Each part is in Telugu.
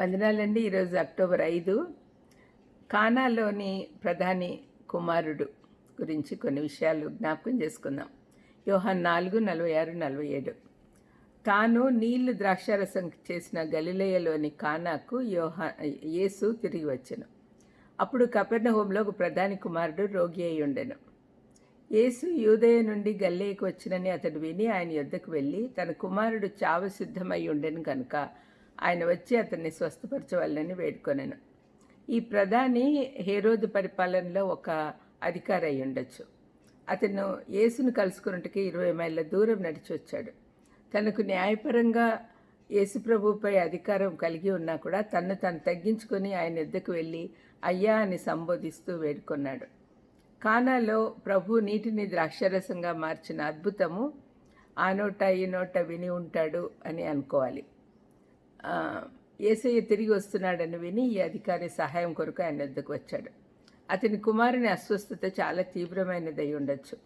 వందనాలండి ఈరోజు అక్టోబర్ ఐదు. కానాలోని ప్రధాని కుమారుడు గురించి కొన్ని విషయాలు జ్ఞాపకం చేసుకుందాం. యోహాన్ నాలుగు నలభై ఆరు నలభై ఏడు. తాను నీళ్ళు ద్రాక్షారసం చేసిన గలిలయలోని కానాకు యోహా యేసు తిరిగి వచ్చెను. అప్పుడు కపెర్నహోంలో ఒక ప్రధాని కుమారుడు రోగి అయి ఉండెను. యేసు యూదయ నుండి గల్లేకి వచ్చినని అతడు విని ఆయన యొద్దకు వెళ్ళి తన కుమారుడు చావ సిద్ధమై ఉండెను కనుక ఆయన వచ్చి అతన్ని స్వస్థపరచవాలని వేడుకొనను. ఈ ప్రధాని హేరోదు పరిపాలనలో ఒక అధికారి అయి ఉండొచ్చు. అతను యేసును కలుసుకున్నట్టుకి ఇరవై మైళ్ళ దూరం నడిచి వచ్చాడు తనకు న్యాయపరంగా యేసుప్రభుపై అధికారం కలిగి ఉన్నా కూడా తన్ను తను తగ్గించుకొని ఆయన ఎద్దకు వెళ్ళి అయ్యా అని సంబోధిస్తూ వేడుకొన్నాడు. కానాలో ప్రభు నీటిని ద్రాక్షరసంగా మార్చిన అద్భుతము ఆ నోట ఈ నోట విని ఉంటాడు అని అనుకోవాలి. ఏసయ్య తిరిగి వస్తున్నాడని విని ఈ అధికారి సహాయం కొరకు ఆయన వద్దకు వచ్చాడు. అతని కుమారుని అస్వస్థత చాలా తీవ్రమైనదై ఉండొచ్చు.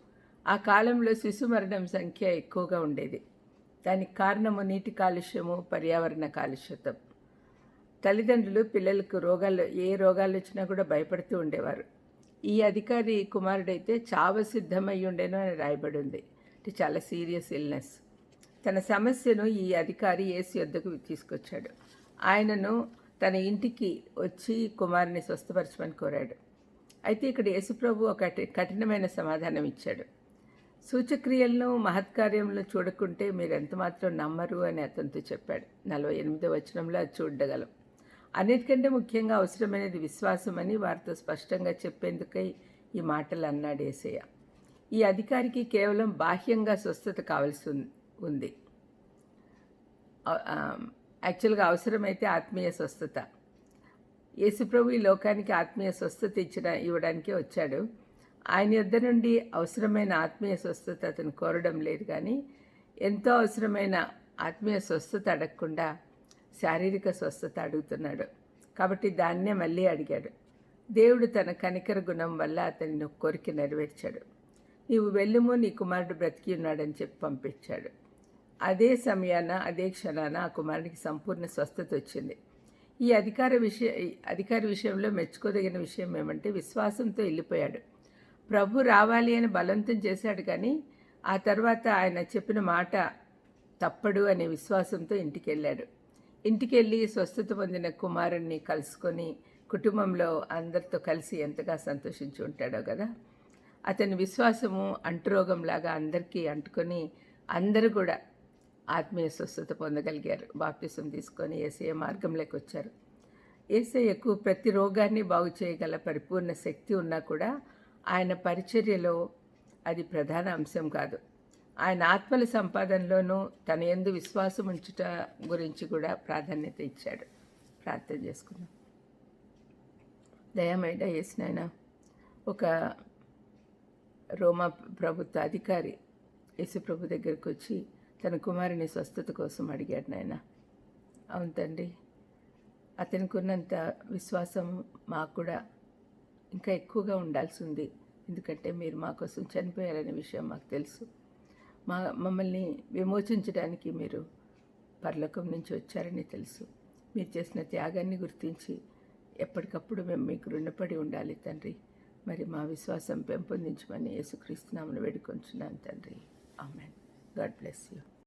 ఆ కాలంలో శిశు మరణం సంఖ్య ఎక్కువగా ఉండేది. దానికి కారణము నీటి కాలుష్యము పర్యావరణ కాలుష్యతం తల్లిదండ్రులు పిల్లలకు రోగాలు ఏ రోగాలు వచ్చినా కూడా భయపడుతూ ఉండేవారు. ఈ అధికారి కుమారుడైతే చావ సిద్ధమై ఉండేను అని రాయబడి ఉంది. అంటే చాలా సీరియస్ ఇల్నెస్ తన సమస్యను ఈ అధికారి ఏసు యొద్దకు తీసుకొచ్చాడు. ఆయనను తన ఇంటికి వచ్చి కుమారుని స్వస్థపరచమని కోరాడు. అయితే ఇక్కడ యేసుప్రభు ఒక కఠినమైన సమాధానం ఇచ్చాడు. సూచక్రియలను మహత్కార్యములను చూడకుంటే మీరు ఎంత మాత్రం నమ్మరు అని అతనితో చెప్పాడు. నలభై ఎనిమిదో వచనంలో అది చూడగలం. అన్నిటికంటే ముఖ్యంగా అవసరమైనది విశ్వాసం అని వారితో స్పష్టంగా చెప్పేందుకై ఈ మాటలు అన్నాడు ఏసయ్య ఈ అధికారికి కేవలం బాహ్యంగా స్వస్థత కావాల్సి ఉంది ఉంది. యాక్చువల్గా అవసరమైతే ఆత్మీయ స్వస్థత. యేసుప్రభు ఈ లోకానికి ఆత్మీయ స్వస్థత ఇచ్చిన ఇవ్వడానికే వచ్చాడు. ఆయన యొద్ద నుండి అవసరమైన ఆత్మీయ స్వస్థత అతను కోరడం లేదు కానీ ఎంతో అవసరమైన ఆత్మీయ స్వస్థత అడగకుండా శారీరక స్వస్థత అడుగుతున్నాడు. కాబట్టి దాన్నే మళ్ళీ అడిగాడు. దేవుడు తన కనికర గుణం వల్ల అతని కోరిక నెరవేర్చాడు. నీవు వెళ్ళుము నీ కుమారుడు బ్రతికి ఉన్నాడని చెప్పి పంపించాడు. అదే సమయాన అదే క్షణాన ఆ కుమారునికి సంపూర్ణ స్వస్థత వచ్చింది. ఈ అధికార విషయ అధికార విషయంలో మెచ్చుకోదగిన విషయం ఏమంటే విశ్వాసంతో వెళ్ళిపోయాడు. ప్రభు రావాలి అని బలవంతం చేశాడు కానీ ఆ తర్వాత ఆయన చెప్పిన మాట తప్పడు అనే విశ్వాసంతో ఇంటికి వెళ్ళాడు ఇంటికి వెళ్ళి స్వస్థత పొందిన కుమారుణ్ణి కలుసుకొని కుటుంబంలో అందరితో కలిసి ఎంతగా సంతోషించి ఉంటాడో కదా? అతని విశ్వాసము అంటురోగంలాగా అందరికీ అంటుకొని అందరూ కూడా ఆత్మీయ స్వస్థత పొందగలిగారు. బాప్తిసం తీసుకొని ఏసఐ మార్గంలోకి వచ్చారు. ఏసయ్యకు ప్రతి రోగాన్ని బాగు చేయగల పరిపూర్ణ శక్తి ఉన్నా కూడా ఆయన పరిచర్యలో అది ప్రధాన అంశం కాదు. ఆయన ఆత్మల సంపాదనలోనూ తన ఎందు విశ్వాసం ఉంచుట గురించి కూడా ప్రాధాన్యత ఇచ్చాడు. ప్రార్థన చేసుకుందాం. దయామైడ చేసిన ఒక రోమా ప్రభుత్వ అధికారి యేసు ప్రభు దగ్గరికి వచ్చి తన కుమారుని స్వస్థత కోసం అడిగాడు నాయన. అవును తండ్రి అతనికి ఉన్నంత విశ్వాసం మాకు కూడా ఇంకా ఎక్కువగా ఉండాల్సి ఉంది. ఎందుకంటే మీరు మా కోసం చనిపోయారనే విషయం మాకు తెలుసు. మా మమ్మల్ని విమోచించడానికి మీరు పరలోకం నుంచి వచ్చారని తెలుసు. మీరు చేసిన త్యాగాన్ని గుర్తించి ఎప్పటికప్పుడు మేము మీకు రుణపడి ఉండాలి తండ్రి. మరి మా విశ్వాసం పెంపొందించమని యేసుక్రీస్తునామను వేడుకొంచున్నాను తండ్రి. ఆమెన్. God bless you.